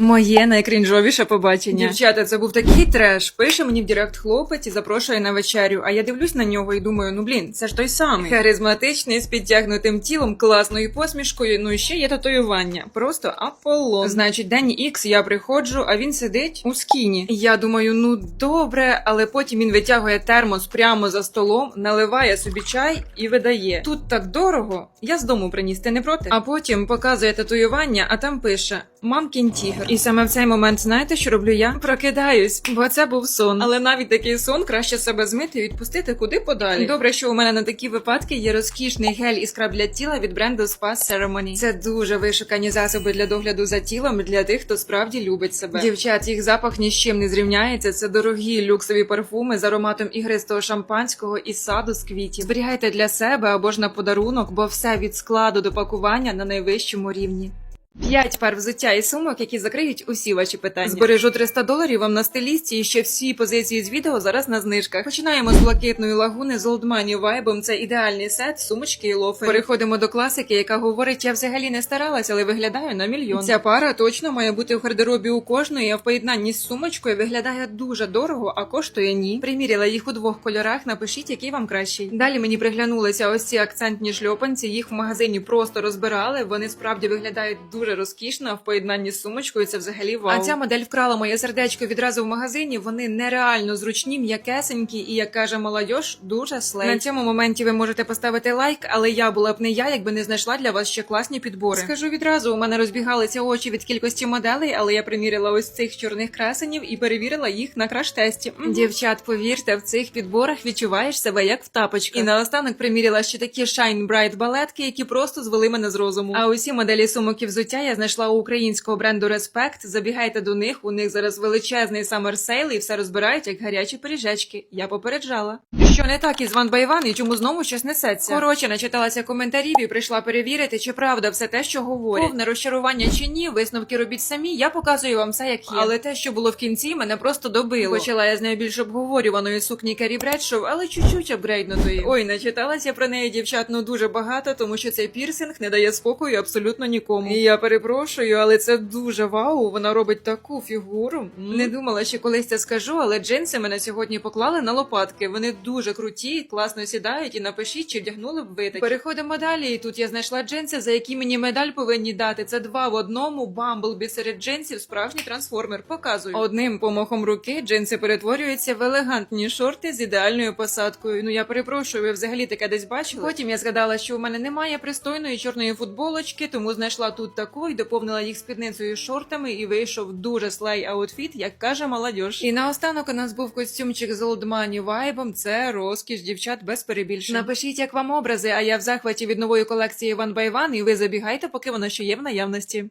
Моє найкрінжовіше побачення. Дівчата, це був такий треш. Пише мені в директ хлопець і запрошує на вечерю. А я дивлюсь на нього і думаю, ну блін, це ж той самий. Харизматичний з підтягнутим тілом, класною посмішкою. Ну і ще є татуювання. Просто Аполлон. Значить, день ікс я приходжу, а він сидить у скіні. Я думаю, ну добре, але потім він витягує термос прямо за столом, наливає собі чай і видає. Тут так дорого. Я з дому приніс, ти не проти? А потім показує татуювання, а там пише Мамкін тігр. І саме в цей момент знаєте, що роблю я? Прокидаюсь, бо це був сон. Але навіть такий сон краще себе змити і відпустити куди подалі. Добре, що у мене на такі випадки є розкішний гель і скраб для тіла від бренду Spa Ceremony. Це дуже вишукані засоби для догляду за тілом для тих, хто справді любить себе. Дівчат, їх запах ні з чим не зрівняється. Це дорогі люксові парфуми з ароматом ігристого шампанського і саду з квітів. Зберігайте для себе або ж на подарунок, бо все від складу до пакування на найвищому рівні. П'ять пар взуття і сумок, які закриють усі ваші питання. Збережу 300 доларів вам на стилісті і ще всі позиції з відео зараз на знижках. Починаємо з блакитної лагуни з Old Money Vibe. Це ідеальний сет, сумочки і лофери. Переходимо до класики, яка говорить, я взагалі не старалась, але виглядаю на мільйон. Ця пара точно має бути в гардеробі у кожної, а в поєднанні з сумочкою виглядає дуже дорого, а коштує ні. Приміряла їх у двох кольорах. Напишіть, який вам кращий. Далі мені приглянулися ось ці акцентні шльопанці. Їх в магазині просто розбирали. Вони справді виглядають дуже розкішно а в поєднанні з сумочкою. Це взагалі вау. А ця модель вкрала моє сердечко відразу в магазині. Вони нереально зручні, м'якесенькі, і як каже молодь, дуже слей. На цьому моменті ви можете поставити лайк, але я була б не я, якби не знайшла для вас ще класні підбори. Скажу відразу, у мене розбігалися очі від кількості моделей, але я приміряла ось цих чорних красенів і перевірила їх на краш-тесті. Дівчат, повірте, в цих підборах відчуваєш себе як в тапочках. І наостанок приміряла ще такі Shine Bright балетки, які просто звели мене з розуму. А усі моделі сумок і взуття я знайшла у українського бренду Респект. Забігайте до них. У них зараз величезний саммерсейл і все розбирають як гарячі пиріжечки. Я попереджала. Що не так із Ван Байван і чому знову щось несеться? Коротше, начиталася коментарів і прийшла перевірити, чи правда все те, що говорять. Повне розчарування чи ні, висновки робіть самі. Я показую вам все, як є. Але те, що було в кінці, мене просто добило. Почала я з найбільш обговорюваної сукні Карі Бредшоу, але чуть-чуть апгрейднутої. Ой, начиталася про неї дівчат ну дуже багато, тому що цей пірсинг не дає спокою абсолютно нікому. І я перепрошую, але це дуже вау. Вона робить таку фігуру. М. Не думала, що колись це скажу, але джинси мене сьогодні поклали на лопатки. Вони дуже круті, класно сідають і напишіть, чи вдягнули б ви такі. Переходимо далі. І тут я знайшла джинси, за які мені медаль повинні дати. Це два в одному. Бамблбі серед джинсів, справжній трансформер. Показую. Одним помахом руки джинси перетворюються в елегантні шорти з ідеальною посадкою. Ну я перепрошую, ви взагалі таке десь бачили. Потім я згадала, що у мене немає пристойної чорної футболочки, тому знайшла тут таку і доповнила їх спідницею шортами, і вийшов дуже слей аутфіт, як каже молодь. І наостанок у нас був костюмчик з Old Vibe. Це розкіш дівчат без перебільшень. Напишіть, як вам образи, а я в захваті від нової колекції One by One, і ви забігайте, поки вона ще є в наявності.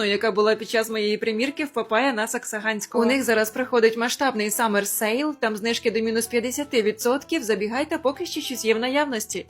яка була під час моєї примірки в Папая на Саксаганського. У них зараз проходить масштабний Summer Sale, там знижки до мінус 50%. Забігайте, поки ще щось є в наявності.